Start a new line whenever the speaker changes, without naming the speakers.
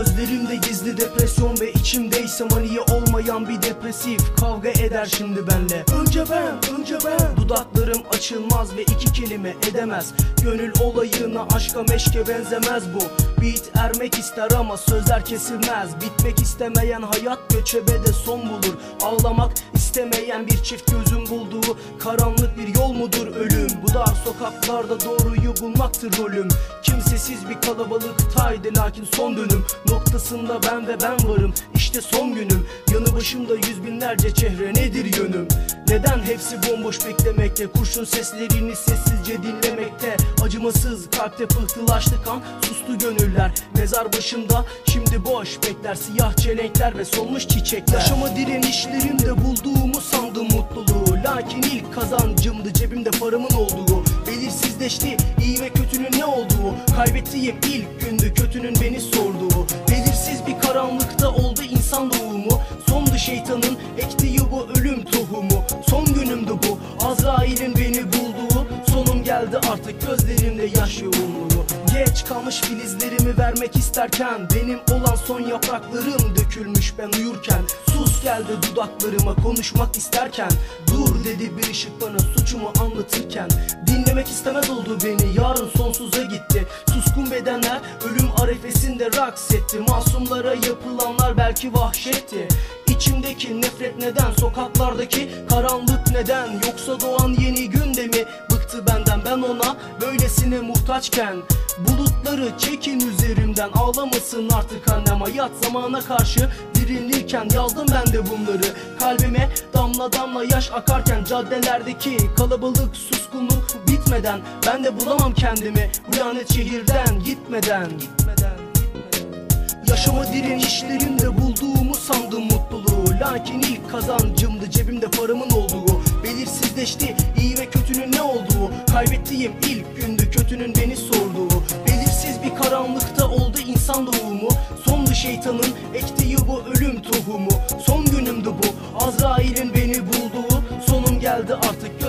Gözlerimde gizli depresyon ve içimdeyse maniye olmayan bir depresif Kavga eder şimdi benle. Önce ben, önce ben. Dudaklarım açılmaz ve iki kelime edemez. Gönül olayına aşka meşke benzemez bu. Beat ermek ister ama sözler kesilmez. Bitmek istemeyen hayat göçebede son bulur. Ağlamak istemeyen bir çift gözün bulduğu Karanlık bir yol mudur ölüm? Bu dar sokaklarda doğruyu bulmaktır rolüm. Kimsesiz bir kalabalıktaydı lakin son dönüm Noktasında ben ve ben varım. İşte son günüm. Yanı başımda yüz binlerce çehre nedir yönüm? Neden hepsi bomboş beklemekte? Kurşun seslerini sessizce dinlemekte. Acımasız kalpte pıhtılaştı kan Sustu gönüller. Mezar başımda şimdi boş bekler. Siyah çelenkler ve solmuş çiçekler. Yaşama direnişlerimde bulduğumu sandım mutluluğu. Lakin ilk kazancımdı cebimde paramın olduğu. Belirsizleşti iyi ve olduğu Kaybettiğim ilk gündü kötünün beni sorduğu. Belirsiz bir karanlıkta oldu insan doğumu. Sondu şeytanın ektiği bu ölüm tohumu. Son günümdü bu Azrail'in beni bulduğu. Sonum geldi artık gözlerimde yaş yoğunluğu Geç kalmış filizlerimi vermek isterken Benim olan son yapraklarım dökülmüş. Ben uyurken Sus geldi dudaklarıma konuşmak isterken. Dur dedi bir ışık bana suçumu anlatırken. Dinlemek istemez oldu beni yarın sonsuza arefesinde raks etti. Masumlara yapılanlar belki vahşetti. İçimdeki nefret neden? Sokaklardaki karanlık neden? Yoksa doğan yeni günde mi? Bıktı benden ben ona böylesine muhtaçken. Bulutları çekin üzerimden ağlamasın artık annem. Hayat zamana karşı direnirken yazdım ben de bunları. Kalbime damla damla yaş akarken caddelerdeki kalabalık suskunluk bitmeden Ben de bulamam kendimi. Bu lanet şehirden gitmeden Yaşama direnişlerinde bulduğumu sandım mutluluğu. Lakin ilk kazancımdı cebimde paramın olduğu. Belirsizleşti iyi ve kötünün ne olduğu. Kaybettiğim ilk gündü kötünün beni sorduğu. Belirsiz bir karanlıkta oldu insan doğumu. Sondu şeytanın ektiği bu ölüm tohumu. Son günümdü bu Azrail'in beni bulduğu. Sonum geldi artık